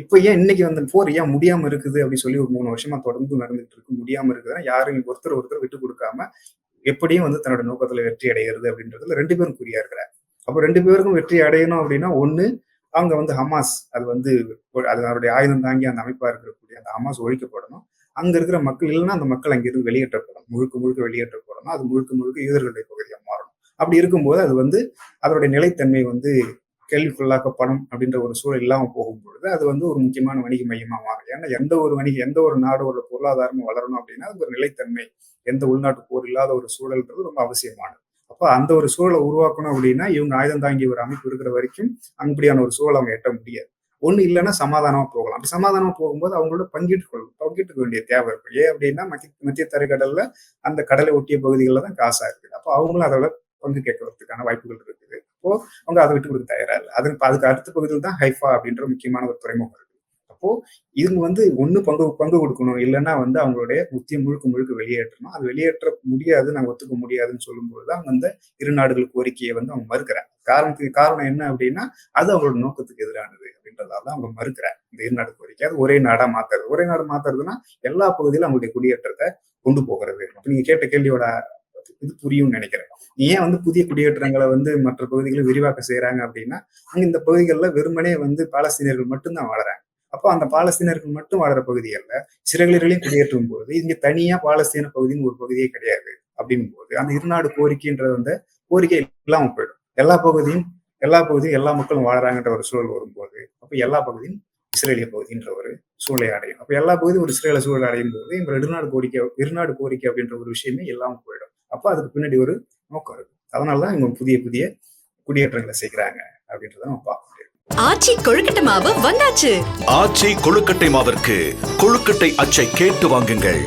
இப்ப ஏன் இன்னைக்கு வந்து போர் ஏன் முடியாம இருக்குது அப்படின்னு சொல்லி ஒரு மூணு வருஷமா தொடர்ந்து நடந்துட்டு இருக்கு. முடியாம இருக்குதுன்னா யாரும் ஒருத்தர் ஒருத்தர் விட்டு கொடுக்காம எப்படியும் வந்து தன்னோட நோக்கத்துல வெற்றி அடைகிறது அப்படின்றதுல ரெண்டு பேரும் குறியா இருக்கிறார். அப்போ ரெண்டு பேருக்கும் வெற்றி அடையணும் அப்படின்னா ஒண்ணு அவங்க வந்து ஹமாஸ் அது வந்து அது அவருடைய ஆயுதம் தாங்கி அந்த அமைப்பா இருக்கக்கூடிய அந்த ஹமாஸ் ஒழிக்கப்படணும். அங்க இருக்கிற மக்கள் இல்லைன்னா அந்த மக்கள் அங்கிருந்து வெளியேற்றப்படணும். முழுக்க முழுக்க வெளியேற்றப்படணும். அது முழுக்க முழுக்க யூதர்களுடைய பகுதியாக மாறணும். அப்படி இருக்கும்போது அது வந்து அதனுடைய நிலைத்தன்மை வந்து கேள்விக்குள்ளாக்கப்படும் அப்படின்ற ஒரு சூழல் இல்லாம போகும்பொழுது அது வந்து ஒரு முக்கியமான வணிக மையமாக மாறும் ஏன்னா எந்த ஒரு வணிக எந்த ஒரு நாடோட பொருளாதாரமும் வளரணும் அப்படின்னா அது ஒரு நிலைத்தன்மை எந்த உள்நாட்டு போர் இல்லாத ஒரு சூழல்ன்றது ரொம்ப அவசியமானது. அப்போ அந்த ஒரு சூழலை உருவாக்கணும் அப்படின்னா இவங்க ஆயுதம் தாங்கி ஒரு அமைப்பு இருக்கிற வரைக்கும் அப்படியான ஒரு சூழல் அவங்க எட்ட முடியாது. ஒன்று இல்லைன்னா சமாதானமாக போகலாம். அப்படி சமாதானமாக போகும்போது அவங்களோட பங்கிட்டு கொள்ளும் பங்கீட்டுக்க வேண்டிய தேவை இருக்கும். ஏன் அப்படின்னா மத்திய மத்திய தரைக்கடலில் அந்த கடலை ஒட்டிய பகுதிகளில் தான் காசாக இருக்குது. அப்போ அவங்களும் அதோட பங்கு கேட்கறதுக்கான வாய்ப்புகள் இருக்குது. அப்போ அவங்க அதை விட்டு கொடுக்க தயாரா இல்லை அது அதுக்கு அடுத்த பகுதியில் தான் ஹைஃபா அப்படின்ற முக்கியமான ஒரு துறைமுகம் இருக்கு. அப்போ இவங்க வந்து ஒன்று பங்கு பங்கு கொடுக்கணும். இல்லைன்னா வந்து அவங்களுடைய முத்திய முழுக்க முழுக்க வெளியேற்றணும். அது வெளியேற்ற முடியாது நாங்கள் ஒத்துக்க முடியாதுன்னு சொல்லும்போது தான் அந்த இரு நாடுகள் கோரிக்கையை வந்து அவங்க மறுக்கிறாங்க. காரணத்துக்கு காரணம் என்ன அப்படின்னா அது அவங்களோட நோக்கத்துக்கு எதிரானது அப்படின்றதால தான் அவங்க மறுக்கிறாங்க. இந்த இரு நாடு கோரிக்கை அது ஒரே நாடாக மாத்துறது. ஒரே நாடு மாத்துறதுன்னா எல்லா பகுதியிலும் அவங்களுடைய குடியேற்றத்தை கொண்டு போகிறது. அப்ப நீங்க கேட்ட கேள்வியோட இது புரியும்னு நினைக்கிறேன். ஏன் வந்து புதிய குடியேற்றங்களை வந்து மற்ற பகுதிகளில் விரிவாக்கம் செய்யறாங்க அப்படின்னா அங்க இந்த பகுதிகளில் வெறுமனே வந்து பாலஸ்தீனியர்கள் மட்டும்தான் வாழறாங்க. அப்போ அந்த பாலஸ்தீனர்கள் மட்டும் வாழற பகுதிகளில் சிறகுலர்களையும் குடியேற்றும் போது இங்க தனியா பாலஸ்தீன பகுதின்னு ஒரு பகுதியே கிடையாது அப்படின் போது அந்த இருநாடு கோரிக்கைன்றது வந்து கோரிக்கை இல்லாமல் போயிடும். எல்லா பகுதியும் எல்லா பகுதியும் எல்லா மக்களும் வாழறாங்கன்ற ஒரு சூழல் வரும்போது அப்போ எல்லா பகுதியும் இஸ்ரேலிய பகுதின்ற ஒரு சூழலை அடையும். அப்போ எல்லா பகுதியும் ஒரு இஸ்ரேல சூழல் அடையும் போது இந்த இருநாடு கோரிக்கை இருநாடு கோரிக்கை அப்படின்ற ஒரு விஷயமே இல்லாமல் போயிடும். அப்ப அதுக்கு பின்னாடி ஒரு நோக்கம் இருக்கு அதனாலதான் இவங்க புதிய புதிய குடியேற்றங்களை செய்கிறாங்க அப்படின்றத நம்ம பார்க்க முடியும். ஆச்சி கொழுக்கட்டை மாவு வந்தாச்சு. ஆச்சி கொழுக்கட்டை மாவிற்கு கொழுக்கட்டை அச்சை கேட்டு வாங்குங்கள்.